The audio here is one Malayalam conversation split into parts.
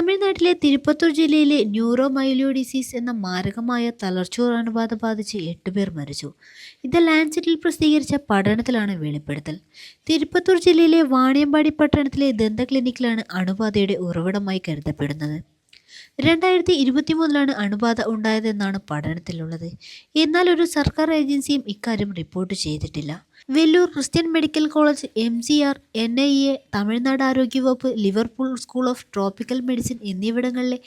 തമിഴ്നാട്ടിലെ തിരുപ്പത്തൂർ ജില്ലയിലെ ന്യൂറോമൈലോഡിസീസ് എന്ന മാരകമായ തളർച്ചോർ അണുബാധ ബാധിച്ച് എട്ടുപേർ മരിച്ചു. ഇത് ലാൻസെറ്റിൽ പ്രസിദ്ധീകരിച്ച പഠനത്തിലാണ് വെളിപ്പെടുത്തൽ. തിരുപ്പത്തൂർ ജില്ലയിലെ വാണിയമ്പാടി പട്ടണത്തിലെ ദന്ത ക്ലിനിക്കിലാണ് അണുബാധയുടെ ഉറവിടമായി കരുതപ്പെടുന്നത്. രണ്ടായിരത്തി ഇരുപത്തി മൂന്നിലാണ് അണുബാധ ഉണ്ടായതെന്നാണ് പഠനത്തിലുള്ളത്. എന്നാൽ ഒരു സർക്കാർ ഏജൻസിയും ഇക്കാര്യം റിപ്പോർട്ട് ചെയ്തിട്ടില്ല. Vellore Christian medical college M C R N I A Tamil Nadu ആരോഗ്യവകുപ്പ് Liverpool school of tropical medicine എന്നിവിടങ്ങളിലെ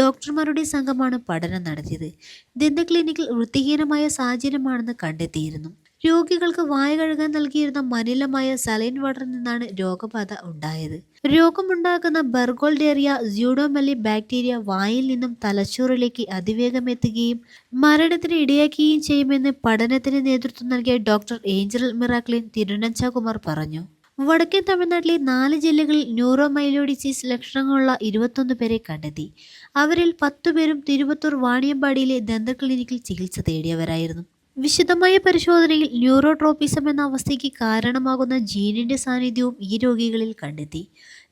ഡോക്ടർമാരുടെ സംഘമാണ് പഠനം നടത്തിയത്. ദന്ത ക്ലിനിക്കിൽ വൃത്തിഹീനമായ സാഹചര്യമാണെന്ന് കണ്ടെത്തിയിരുന്നു. രോഗികൾക്ക് വായ കഴുകാൻ നൽകിയിരുന്ന മലിനമായ സലൈൻ വാട്ടറിൽ നിന്നാണ് രോഗബാധ ഉണ്ടായത്. രോഗമുണ്ടാക്കുന്ന ബർഗോൾഡേറിയ സ്യൂഡോമലി ബാക്ടീരിയ വായിൽ നിന്നും തലച്ചോറിലേക്ക് അതിവേഗം എത്തുകയും മരണത്തിന് ഇടയാക്കുകയും ചെയ്യുമെന്ന് പഠനത്തിന് നേതൃത്വം നൽകിയ ഡോക്ടർ ഏഞ്ചൽ മിറാക്ലിൻ തിരുനഞ്ചകുമാർ പറഞ്ഞു. വടക്കൻ തമിഴ്നാട്ടിലെ നാല് ജില്ലകളിൽ ന്യൂറോമൈലോഡിസിസ് ലക്ഷണങ്ങളുള്ള ഇരുപത്തൊന്ന് പേരെ കണ്ടെത്തി. അവരിൽ പത്തുപേരും തിരുവത്തൂർ വാണിയമ്പാടിയിലെ ദന്ത ക്ലിനിക്കിൽ ചികിത്സ തേടിയവരായിരുന്നു. വിശദമായ പരിശോധനയിൽ ന്യൂറോട്രോപ്പിസം എന്ന അവസ്ഥയ്ക്ക് കാരണമാകുന്ന ജീനിന്റെ സാന്നിധ്യവും ഈ രോഗികളിൽ കണ്ടെത്തി.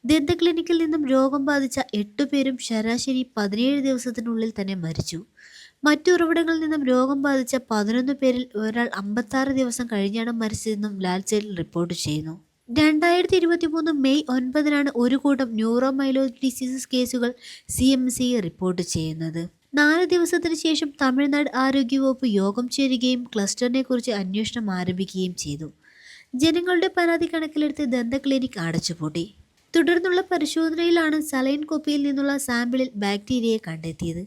ദന്ത ക്ലിനിക്കിൽ നിന്നും രോഗം ബാധിച്ച എട്ടുപേരും ശരാശരി പതിനേഴ് ദിവസത്തിനുള്ളിൽ തന്നെ മരിച്ചു. മറ്റു ഉറവിടങ്ങളിൽ നിന്നും രോഗം ബാധിച്ച പതിനൊന്ന് പേരിൽ ഒരാൾ അമ്പത്താറ് ദിവസം കഴിഞ്ഞാണ് മരിച്ചതെന്നും ലാൽസെയിൽ റിപ്പോർട്ട് ചെയ്യുന്നു. രണ്ടായിരത്തി ഇരുപത്തി മൂന്ന് മെയ് ഒൻപതിനാണ് ഒരു കൂട്ടം ന്യൂറോമൈലോഡിസീസ് കേസുകൾ സി എം സി റിപ്പോർട്ട് ചെയ്യുന്നത്. നാല് ദിവസത്തിന് ശേഷം തമിഴ്നാട് ആരോഗ്യവകുപ്പ് യോഗം ചേരുകയും ക്ലസ്റ്ററിനെ കുറിച്ച് അന്വേഷണം ആരംഭിക്കുകയും ചെയ്തു. ജനങ്ങളുടെ പരാതി കണക്കിലെടുത്ത് ദന്ത ക്ലിനിക് അടച്ചുപൂട്ടി. തുടർന്നുള്ള പരിശോധനയിലാണ് സലൈൻ കോപ്പിയിൽ നിന്നുള്ള സാമ്പിളിൽ ബാക്ടീരിയയെ കണ്ടെത്തിയത്.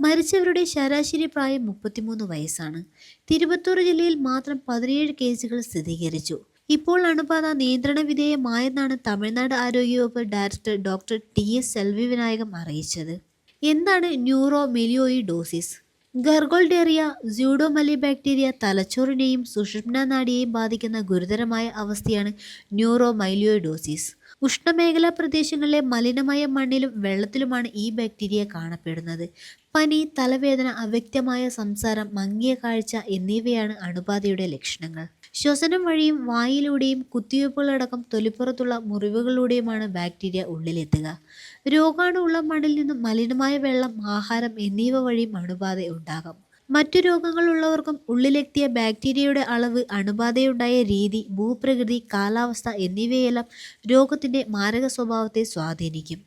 മരിച്ചവരുടെ ശരാശരി പ്രായം മുപ്പത്തിമൂന്ന് വയസ്സാണ്. തിരുവത്തൂർ ജില്ലയിൽ മാത്രം പതിനേഴ് കേസുകൾ സ്ഥിരീകരിച്ചു. ഇപ്പോൾ അണുബാധ നിയന്ത്രണ വിധേയമായെന്നാണ് തമിഴ്നാട് ആരോഗ്യവകുപ്പ് director doctor T S Selvi Vinayakam അറിയിച്ചത്. എന്താണ് ന്യൂറോ മെലിയോയിഡോസിസ് ഗർഗോൾഡേറിയ സ്യൂഡോമലി ബാക്ടീരിയ തലച്ചോറിനെയും സുഷുമ്ന നാഡിയെയും ബാധിക്കുന്ന ഗുരുതരമായ അവസ്ഥയാണ് ന്യൂറോ മൈലിയോയിഡോസിസ് ഉഷ്ണമേഖലാ പ്രദേശങ്ങളിലെ മലിനമായ മണ്ണിലും വെള്ളത്തിലുമാണ് ഈ ബാക്ടീരിയ കാണപ്പെടുന്നത്. പനി തലവേദന അവ്യക്തമായ സംസാരം മങ്ങിയ കാഴ്ച എന്നിവയാണ് അണുബാധയുടെ ലക്ഷണങ്ങൾ. ശ്വസനം വഴിയും വായിലൂടെയും കുത്തിവയ്പ്പുകളടക്കം തൊലിപ്പുറത്തുള്ള മുറിവുകളിലൂടെയുമാണ് ബാക്ടീരിയ ഉള്ളിലെത്തുക. രോഗാണു ഉള്ള മണ്ണിൽ നിന്നും മലിനമായ വെള്ളം ആഹാരം എന്നിവ വഴിയും അണുബാധ ഉണ്ടാകാം. മറ്റു രോഗങ്ങളുള്ളവർക്കും ഉള്ളിലെത്തിയ ബാക്ടീരിയയുടെ അളവ് അണുബാധയുണ്ടായ രീതി ഭൂപ്രകൃതി കാലാവസ്ഥ എന്നിവയെല്ലാം രോഗത്തിന്റെ മാരക സ്വഭാവത്തെ സ്വാധീനിക്കും.